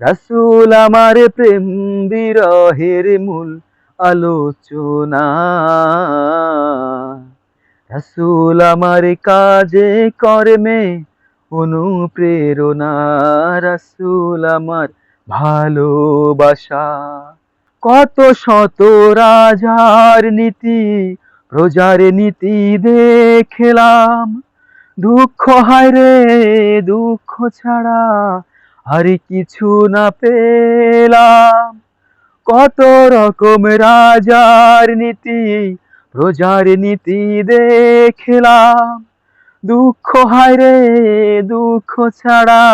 রসুল আমার প্রেম বিরহের মূল আলোচনা। রসুল আমার কাজে, কর্মে অনুপ্রেরণা। রসুল আমার ভালোবাসা। কত শত রাজার নীতি প্রজার নীতি দেখলাম। দুঃখ হায় রে, দুঃখ ছাড়া আর কিছু না পেলাম। কত রকম রাজার নীতি, প্রজার নীতি দেখলাম। দুঃখ হায় রে, দুঃখ ছাড়া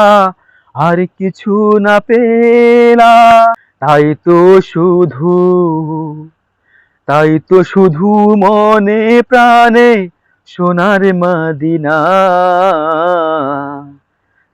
আর কিছু না পেলাম। তাই তো শুধু, তাই তো শুধু মনে প্রাণে সোনার মাদিনা।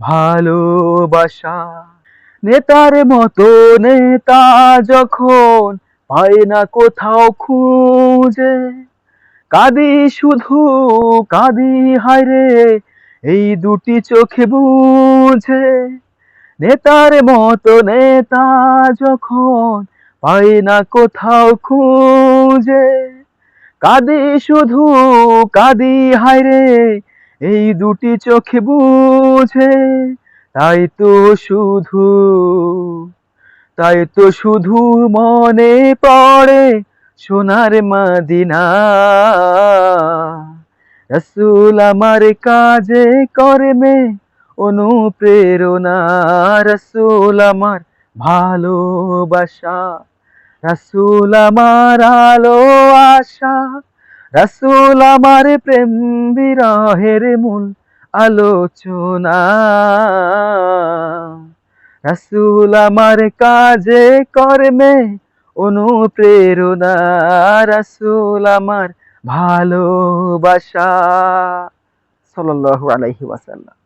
ভালোবাসা। নেতার মতো নেতা যখন পায় না কোথাও খুঁজে, কাঁদি শুধু, কাঁদি হায়রে এই দুটি চোখে বুঝে। নেতার মতো নেতা যখন পায় না কোথাও খুঁজে, কাঁদি শুধু, কাঁদি হায়রে এই দুটি চোখে বুঝে, তাই তো শুধু, তাই তো শুধু মনে পড়ে সোনার মাদিনা। রসুল আমার কাজে কর্মে অনুপ্রেরণা, রসুল আমার ভালোবাসা, রসুল আমার আলো আশা রসুল আমার প্রেম বিরহের মূল আলোচনা। রসুল আমার কাজে, কর্মে অনুপ্রেরণা। রসুল আমার ভালোবাসা। সাল্লাল্লাহু আলাইহি ওয়াসাল্লাম।